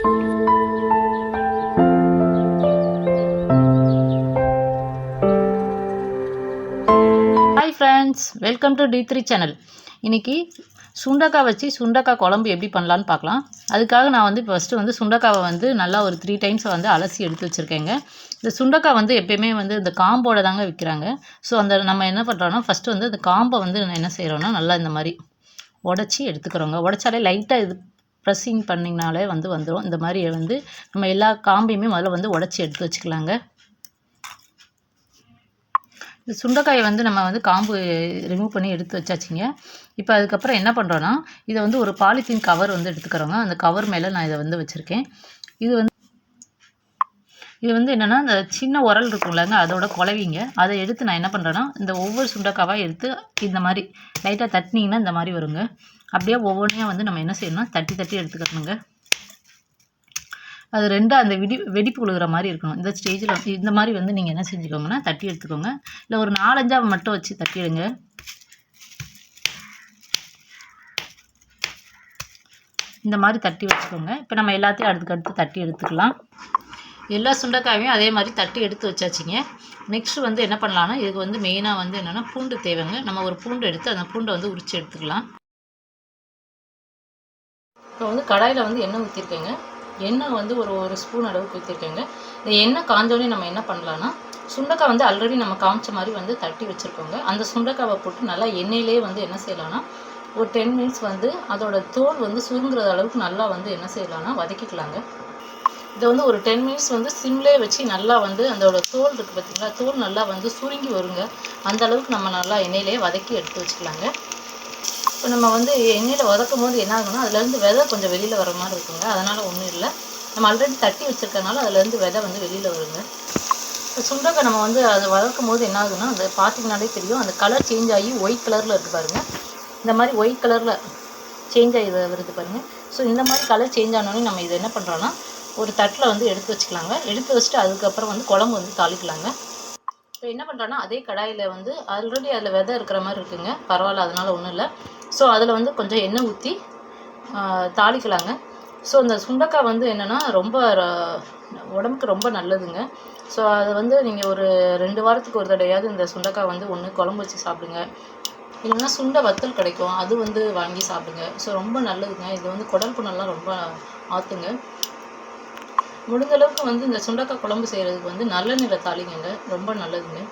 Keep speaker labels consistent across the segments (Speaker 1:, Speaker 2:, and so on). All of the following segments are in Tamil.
Speaker 1: Hi friends welcome to D three channel இன்றைக்கி சுண்டக்காய் வச்சு சுண்டக்காய் குழம்பு எப்படி பண்ணலான்னு பார்க்கலாம். அதுக்காக நான் வந்து இப்போ ஃபஸ்ட்டு வந்து சுண்டக்காவை வந்து நல்லா ஒரு த்ரீ டைம்ஸ் வந்து அலசி எடுத்து வச்சுருக்கேங்க. இந்த சுண்டக்காய் வந்து எப்பயுமே வந்து இந்த காம்போட தாங்க விற்கிறாங்க ஸோ அந்த நம்ம என்ன பண்ணுறோன்னா ஃபஸ்ட்டு வந்து அந்த காம்பை வந்து என்ன செய்கிறோன்னா நல்லா இந்த மாதிரி உடச்சி எடுத்துக்கிறோங்க. உடச்சாலே லைட்டாக இது ப்ரெஸ்ஸிங் பண்ணிங்கனாலே வந்து வந்துடும் இந்த மாதிரி வந்து நம்ம எல்லா காம்பையுமே முதல்ல வந்து உடச்சி எடுத்து வச்சுக்கலாங்க. இந்த சுண்டைக்காயை வந்து நம்ம வந்து காம்பு ரிமூவ் பண்ணி எடுத்து வச்சாச்சுங்க. இப்போ அதுக்கப்புறம் என்ன பண்ணுறோன்னா இதை வந்து ஒரு பாலித்தீன் கவர் வந்து எடுத்துக்கிறோங்க. அந்த கவர் மேலே நான் இதை வந்து வச்சுருக்கேன். இது வந்து இது வந்து என்னென்னா இந்த சின்ன உரல் இருக்கும்லங்க அதோட குலவிங்க அதை எடுத்து நான் என்ன பண்ணுறேன்னா இந்த ஒவ்வொரு சுண்டைக்காவாக எடுத்து இந்த மாதிரி லைட்டாக தட்டினீங்கன்னா இந்த மாதிரி வருங்க. அப்படியே ஒவ்வொன்றையும் வந்து நம்ம என்ன செய்யணும்னா தட்டி தட்டி எடுத்துக்கணுங்க. அது ரெண்டாக அந்த வெடி வெடிப்பு விழுகிற மாதிரி இருக்கணும். இந்த ஸ்டேஜில் இந்த மாதிரி வந்து நீங்கள் என்ன செஞ்சுக்கோங்கன்னா தட்டி எடுத்துக்கோங்க. இல்லை ஒரு நாலஞ்சாக மட்டும் வச்சு தட்டிடுங்க இந்த மாதிரி தட்டி வச்சுக்கோங்க. இப்போ நம்ம எல்லாத்தையும் அடுத்துக்கு அடுத்து தட்டி எடுத்துக்கலாம். எல்லா சுண்டைக்காயும் அதே மாதிரி தட்டி எடுத்து வச்சாச்சிங்க. நெக்ஸ்ட்டு வந்து என்ன பண்ணலான்னா இதுக்கு வந்து மெயினாக வந்து என்னென்னா பூண்டு தேவைங்க. நம்ம ஒரு பூண்டு எடுத்து அந்த பூண்டை வந்து உரித்து எடுத்துக்கலாம். இப்போ வந்து கடாயில் வந்து எண்ணெய் ஊற்றிருக்கேங்க எண்ணெய் வந்து ஒரு ஒரு ஸ்பூன் அளவுக்கு ஊற்றிருக்கேங்க இந்த எண்ணெய் காஞ்சோடனே நம்ம என்ன பண்ணலான்னா சுண்டைக்காய் வந்து ஆல்ரெடி நம்ம காமிச்ச மாதிரி வந்து தட்டி வச்சுருக்கோங்க. அந்த சுண்டைக்காவை போட்டு நல்லா எண்ணெயிலே வந்து என்ன செய்யலாம்னா ஒரு டென் மினிட்ஸ் வந்து அதோட தோல் வந்து சுருங்குற அளவுக்கு நல்லா வந்து என்ன செய்யலாம்னா வதக்கிக்கலாங்க. இதை வந்து ஒரு டென் மினிட்ஸ் வந்து சிம்லே வச்சு நல்லா வந்து அதோட தோல் இருக்குது பார்த்தீங்களா தோல் நல்லா வந்து சுருங்கி வருங்க. அந்த அளவுக்கு நம்ம நல்லா எண்ணெயிலே வதக்கி எடுத்து வச்சுக்கலாங்க. இப்போ நம்ம வந்து எண்ணெயில் வதக்கும் போது என்ன ஆகும்னா அதுலேருந்து விதை கொஞ்சம் வெளியில் வர மாதிரி இருக்குங்க. அதனால் ஒன்றும் இல்லை. நம்ம ஆல்ரெடி தட்டி வச்சுருக்கனால அதுலேருந்து விதை வந்து வெளியில் வருங்க. இப்போ சுண்டக்காய் நம்ம வந்து அதை வளர்க்கும் போது என்ன ஆகுதுன்னா அந்த பார்த்தீங்கனாலே தெரியும். அந்த கலர் சேஞ்ச் ஆகி ஒயிட் கலரில் இருக்குது பாருங்கள் இந்த மாதிரி ஒயிட் கலரில் சேஞ்ச் ஆகி வருது பாருங்கள் ஸோ இந்த மாதிரி கலர் சேஞ்ச் ஆனோடனே நம்ம இதை என்ன பண்ணுறோன்னா ஒரு தட்டில் வந்து எடுத்து வச்சுக்கலாங்க. எடுத்து வச்சுட்டு அதுக்கப்புறம் வந்து குழம்பு வந்து தாளிக்கலாங்க. இப்போ என்ன பண்ணுறோன்னா அதே கடாயில் வந்து ஆல்ரெடி அதில் விதை இருக்கிற மாதிரி இருக்குங்க. பரவாயில்ல அதனால் ஒன்றும் இல்லை. ஸோ அதில் வந்து கொஞ்சம் எண்ணெய் ஊற்றி தாளிக்கலாங்க. ஸோ இந்த சுண்டக்காய் வந்து என்னென்னா ரொம்ப உடம்புக்கு ரொம்ப நல்லதுங்க. ஸோ அது வந்து நீங்கள் ஒரு ரெண்டு வாரத்துக்கு ஒரு தடையாவது இந்த சுண்டக்காய் வந்து ஒன்று குழம்பு வச்சு சாப்பிடுங்க. இல்லைன்னா சுண்டை வத்தல் கிடைக்கும். அது வந்து வாங்கி சாப்பிடுங்க. ஸோ ரொம்ப நல்லதுங்க. இது வந்து குடல் புண்ணெல்லாம் ரொம்ப ஆற்றுங்க முடிஞ்ச அளவுக்கு வந்து இந்த சுண்டக்காய் குழம்பு செய்கிறதுக்கு வந்து நல்லெண்ணெயில் தாளிங்க ரொம்ப நல்லதுங்க.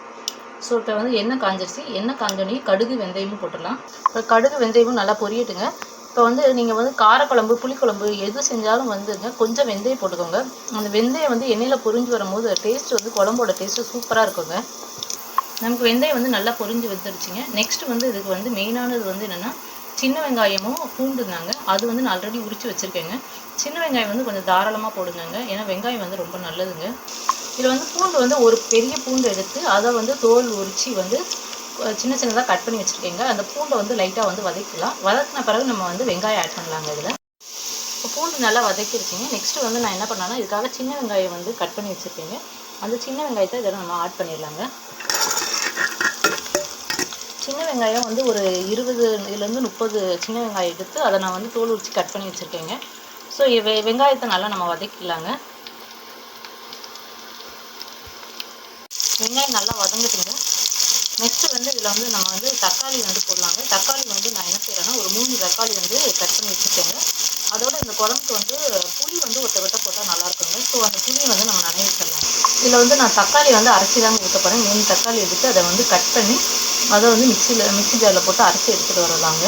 Speaker 1: ஸோ இப்போ வந்து எண்ணெய் காஞ்சிருச்சு. எண்ணெய் காஞ்சோடனே கடுகு வெந்தயமும் போட்டுடலாம். இப்போ கடுகு வெந்தயமும் நல்லா பொரியட்டுங்க. இப்போ வந்து நீங்கள் வந்து காரக்குழம்பு புளிக்குழம்பு எது செஞ்சாலும் வந்துங்க கொஞ்சம் வெந்தயம் போட்டுக்கோங்க. அந்த வெந்தயம் வந்து எண்ணெயில் பொரிஞ்சு வரும்போது டேஸ்ட் வந்து குழம்போட டேஸ்ட்டு சூப்பராக இருக்குங்க. நமக்கு வெந்தயம் வந்து நல்லா பொரிஞ்சு வந்துடுச்சுங்க நெக்ஸ்ட் வந்து இதுக்கு வந்து மெயினானது வந்து என்னென்னா சின்ன வெங்காயமும் பூண்டுனாங்க அது வந்து நான் ஆல்ரெடி உரித்து வச்சுருக்கேங்க. சின்ன வெங்காயம் வந்து கொஞ்சம் தாராளமாக போடுங்க ஏன்னா வெங்காயம் வந்து ரொம்ப நல்லதுங்க. இதில் வந்து பூண்டு வந்து ஒரு பெரிய பூண்டு எடுத்து அதை வந்து தோல் உரித்து வந்து சின்ன சின்னதாக கட் பண்ணி வச்சுருக்கேங்க. அந்த பூண்டை வந்து லைட்டாக வந்து வதக்கலாம் வதக்கின பிறகு நம்ம வந்து வெங்காயம் ஆட் பண்ணலாங்க இதில். இப்போ பூண்டு நல்லா வதக்கிருக்கீங்க நெக்ஸ்ட்டு வந்து நான் என்ன பண்ணேன்னா இதுக்காக சின்ன வெங்காயம் வந்து கட் பண்ணி வச்சுருக்கேங்க. அந்த சின்ன வெங்காயத்தை இதில் நம்ம ஆட் பண்ணிடலாங்க. சின்ன வெங்காயம் வந்து ஒரு இருபது இதுலேருந்து முப்பது சின்ன வெங்காயம் எடுத்து அதை நான் வந்து தோல் உரித்து கட் பண்ணி வச்சுருக்கேங்க. ஸோ வெ வெங்காயத்தை நல்லா நம்ம வதக்கிக்கலாங்க வெங்காயம் நல்லா வதங்கிட்டுங்க. நெக்ஸ்ட்டு வந்து இதில் வந்து நம்ம வந்து தக்காளி வந்து போடலாங்க. தக்காளி வந்து நான் என்ன செய்கிறேன்னா ஒரு மூணு தக்காளி வந்து கட் பண்ணி வச்சுருக்கேங்க. அதோட இந்த குழம்புக்கு வந்து புளி வந்து ஒட்ட விட்ட போட்டால் நல்லாயிருக்குங்க ஸோ அந்த புளியை வந்து நம்ம நினைவு வச்சிடலாம். இதில் வந்து நான் தக்காளி வந்து அரைச்சி தாங்க ஊற்ற போகிறேன் மூணு தக்காளி எடுத்து அதை வந்து கட் பண்ணி அதை வந்து மிக்சியில் மிக்சி ஜாரில் போட்டு அரைச்சி எடுத்துகிட்டு வரலாங்க.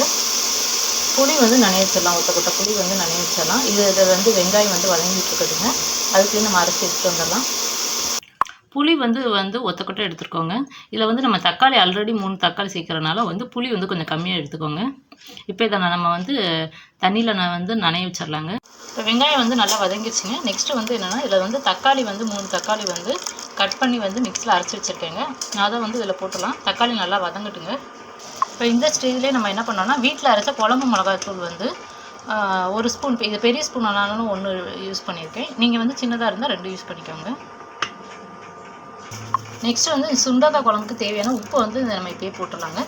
Speaker 1: புளி வந்து நனைய வச்சிடலாம் ஒத்த கொட்டை புளி வந்து நனைய வச்சிடலாம். இது இதை வந்து வெங்காயம் வந்து வதங்கிட்டு இருக்குதுங்க. நம்ம அரைச்சி எடுத்துகிட்டு வந்துடலாம். புளி வந்து வந்து ஒத்தக்கொட்டை எடுத்துக்கோங்க. இதில் வந்து நம்ம தக்காளி ஆல்ரெடி மூணு தக்காளி சேர்க்கறனால வந்து புளி வந்து கொஞ்சம் கம்மியாக எடுத்துக்கோங்க. இப்போ இதை நம்ம வந்து தண்ணியில் நான் வந்து நனைய வச்சிடலாங்க. இப்போ வெங்காயம் வந்து நல்லா வதங்கிடுச்சுங்க நெக்ஸ்ட்டு வந்து என்னென்னா இதில் வந்து தக்காளி வந்து மூணு தக்காளி வந்து கட் பண்ணி வந்து மிக்ஸில் அரைச்சி வச்சுருக்கேங்க. அதை வந்து இதில் போட்டுடலாம். தக்காளி நல்லா வதங்கட்டுங்க. இப்போ இந்த ஸ்டேஜ்லேயே நம்ம என்ன பண்ணோம்னா வீட்டில் அரைச்ச குழம்பு மிளகாய்த்தூள் வந்து ஒரு ஸ்பூன் இது பெரிய ஸ்பூன் ஆனாலும் ஒன்று யூஸ் பண்ணியிருக்கேன் நீங்கள் வந்து சின்னதாக இருந்தால் ரெண்டு யூஸ் பண்ணிக்கோங்க. நெக்ஸ்ட்டு வந்து சுண்டக்காய் குழம்புக்கு தேவையான உப்பு வந்து நம்ம இப்போயே போட்டுடலாங்க.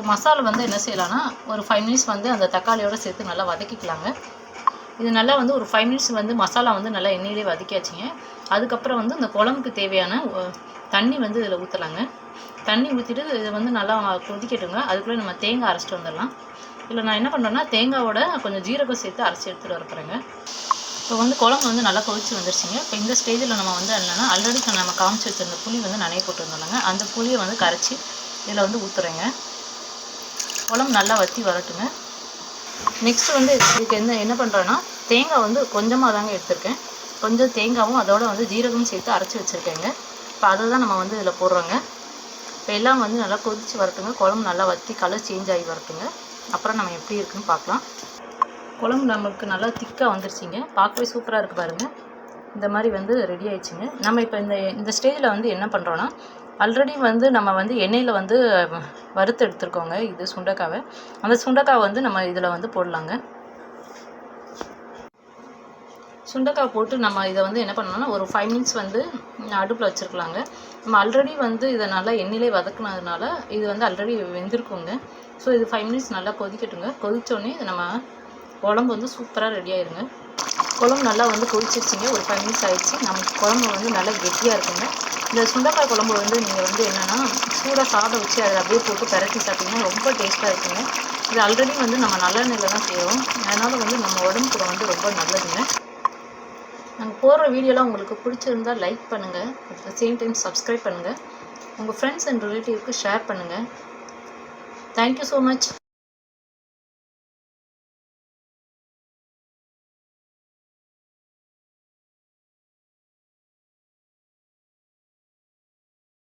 Speaker 1: இப்போ மசாலா வந்து என்ன செய்யலாம்னா ஒரு ஃபைவ் மினிட்ஸ் வந்து அந்த தக்காளியோடு சேர்த்து நல்லா வதக்கிக்கலாங்க. இது நல்லா வந்து ஒரு ஃபைவ் மினிட்ஸ் வந்து மசாலா வந்து நல்லா எண்ணெயிலே வதக்கியாச்சுங்க. அதுக்கப்புறம் வந்து இந்த குழம்புக்கு தேவையான தண்ணி வந்து இதில் ஊற்றலாங்க தண்ணி ஊற்றிட்டு இதை வந்து நல்லா கொதிக்கட்டுங்க. அதுக்குள்ளே நம்ம தேங்காய் அரைச்சிட்டு வந்துடலாம். இல்லை நான் என்ன பண்ணுறேன்னா தேங்காவோட கொஞ்சம் ஜீரகம் சேர்த்து அரைச்சி எடுத்துகிட்டு வரப்புறேங்க இப்போ வந்து குழம்பு வந்து நல்லா கொதிச்சு வந்துருச்சுங்க. இப்போ இந்த ஸ்டேஜில் நம்ம வந்து என்னென்னா ஆல்ரெடி நம்ம காமிச்சு வச்சுருந்த புளி வந்து நனைய போட்டு வந்தோம்லங்க அந்த புளியை வந்து கரைச்சி இதில் வந்து ஊற்றுறேங்க குழம்பு நல்லா வற்றி வரட்டுங்க. நெக்ஸ்ட் வந்து இதுக்கு என்ன என்ன பண்ணுறேன்னா தேங்காய் வந்து கொஞ்சமாக தாங்க எடுத்திருக்கேன். கொஞ்சம் தேங்காவும் அதோட வந்து ஜீரகமும் சேர்த்து அரைச்சி வச்சுருக்கேங்க. இப்போ அதை தான் நம்ம வந்து இதில் போடுறோங்க. இப்போ எல்லாம் வந்து நல்லா கொதித்து வரட்டுங்க. குழம்பு நல்லா வற்றி கலர் சேஞ்ச் ஆகி வரட்டுங்க. அப்புறம் நம்ம எப்படி இருக்குன்னு பார்க்கலாம். குழம்பு நமக்கு நல்லா திக்காக வந்துருச்சுங்க. பார்க்கவே சூப்பராக இருக்குது பாருங்கள் இந்த மாதிரி வந்து ரெடி ஆயிடுச்சுங்க. நம்ம இப்போ இந்த இந்த ஸ்டேஜில் வந்து என்ன பண்ணுறோன்னா ஆல்ரெடி வந்து நம்ம வந்து எண்ணெயில் வந்து வறுத்து எடுத்துருக்கோங்க. இது சுண்டைக்காவை. அந்த சுண்டைக்காவை வந்து நம்ம இதில் வந்து போடலாங்க. சுண்டைக்காய் போட்டு நம்ம இதை வந்து என்ன பண்ணணும்னா ஒரு ஃபைவ் மினிட்ஸ் வந்து அடுப்பில் வச்சுருக்கலாங்க. நம்ம ஆல்ரெடி வந்து இதை நல்லா எண்ணெயிலே வதக்குனதுனால இது வந்து ஆல்ரெடி வெந்திருக்குங்க. ஸோ இது ஃபைவ் மினிட்ஸ் நல்லா கொதிக்கட்டுங்க. கொதித்தோடனே நம்ம உடம்பு வந்து சூப்பராக ரெடி ஆயிருங்க. குழம்பு நல்லா வந்து கொதிச்சிருச்சிங்க. ஒரு ஃபைவ் மினிட்ஸ் ஆயிடுச்சு. நமக்கு குழம்பு வந்து நல்லா கெட்டியாக இருக்குங்க. இந்த சுண்டக்காய் குழம்பு வந்து நீங்கள் வந்து என்னென்னா சூடாக சாதம் வச்சு அதை அப்படியே போட்டு பிரட்டி சாப்பிட்டிங்கன்னா ரொம்ப டேஸ்ட்டாக இருக்குங்க. இது ஆல்ரெடி வந்து நம்ம நல்லெண்ணெயில் தான் செய்கிறோம் அதனால் வந்து நம்ம உடம்புக்கு வந்து ரொம்ப நல்லதுங்க. நாங்கள் போடுற வீடியோலாம் உங்களுக்கு பிடிச்சிருந்தா லைக் பண்ணுங்கள் at the same time subscribe பண்ணுங்கள் உங்கள் ஃப்ரெண்ட்ஸ் அண்ட் ரிலேட்டிவ்க்கு ஷேர் பண்ணுங்கள் தேங்க்யூ ஸோ மச்